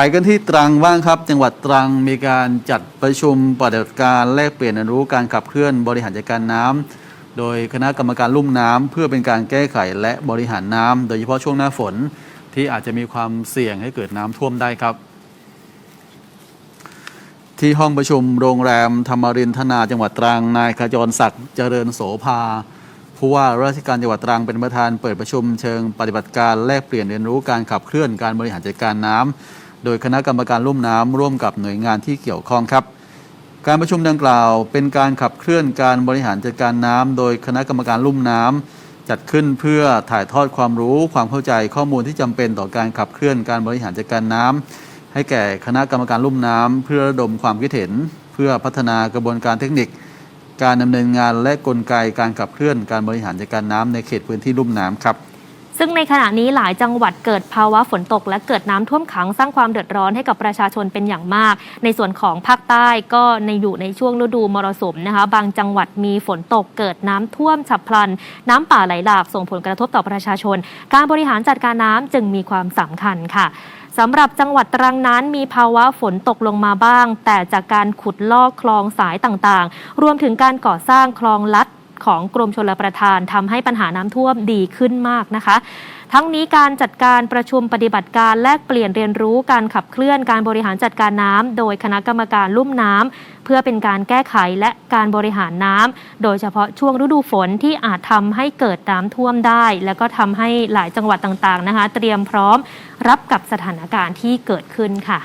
ไปกันที่ตรังบ้างครับ จังหวัดตรังมีการจัดประชุมปฏิบัติการแลกเปลี่ยนเรียนรู้การขับเคลื่อนบริหารจัดการน้ำโดยคณะกรรมการลุ่มน้ำเพื่อเป็นการแก้ไขและบริหารน้ำโดยเฉพาะช่วงหน้าฝนที่อาจจะมีความเสี่ยงให้เกิดน้ำท่วมได้ครับ ที่ห้องประชุมโรงแรมธรรมรินทนาจังหวัดตรังนายขจรศักดิ์เจริญโสภาผู้ว่าราชการจังหวัดตรังเป็นประธานเปิดประชุมเชิงปฏิบัติการแลกเปลี่ยนเรียนรู้การขับเคลื่อนการบริหารจัดการน้ำ โดยคณะกรรมการลุ่มน้ำร่วมกับหน่วยงานที่เกี่ยวข้องครับ การประชุมดังกล่าว เป็นการขับเคลื่อนการบริหารจัดการน้ำโดยคณะกรรมการลุ่มน้ำจัดขึ้นเพื่อถ่ายทอดความรู้ความเข้าใจข้อมูลที่จำเป็นต่อการขับเคลื่อนการบริหารจัดการน้ำให้แก่คณะกรรมการลุ่มน้ำเพื่อระดมความคิดเห็น เพื่อพัฒนากระบวนการเทคนิค การดำเนินงานและกลไกการขับเคลื่อนการบริหารจัดการน้ำในเขตพื้นที่ลุ่มน้ำครับ ซึ่งในขณะนี้หลายจังหวัดเกิดภาวะฝนตก และเกิดน้ำท่วมขังสร้างความเดือดร้อนให้กับประชาชนเป็นอย่างมาก ในส่วนของภาคใต้ก็ในอยู่ในช่วงฤดูมรสุมนะคะ บางจังหวัดมีฝนตกเกิดน้ำท่วมฉับพลัน น้ำป่าไหลหลากส่งผลกระทบต่อประชาชน การบริหารจัดการน้ำจึงมีความสำคัญค่ะสำหรับจังหวัดตรังนั้นมีภาวะฝนตกลงมาบ้าง แต่จากการขุดลอกคลองสายต่างๆ รวมถึงการก่อสร้างคลองลัด ของกรมชลประทานทำให้ปัญหาน้ำท่วมดีขึ้นมากนะคะ ทั้งนี้การจัดการประชุมปฏิบัติการแลกเปลี่ยนเรียนรู้การขับเคลื่อนการบริหารจัดการน้ำโดยคณะกรรมการลุ่มน้ำเพื่อเป็นการแก้ไขและการบริหารน้ำโดยเฉพาะช่วงฤดูฝนที่อาจทำให้เกิดน้ำท่วมได้ แล้วก็ทำให้หลายจังหวัดต่างๆนะคะ เตรียมพร้อมรับกับสถานการณ์ที่เกิดขึ้นค่ะ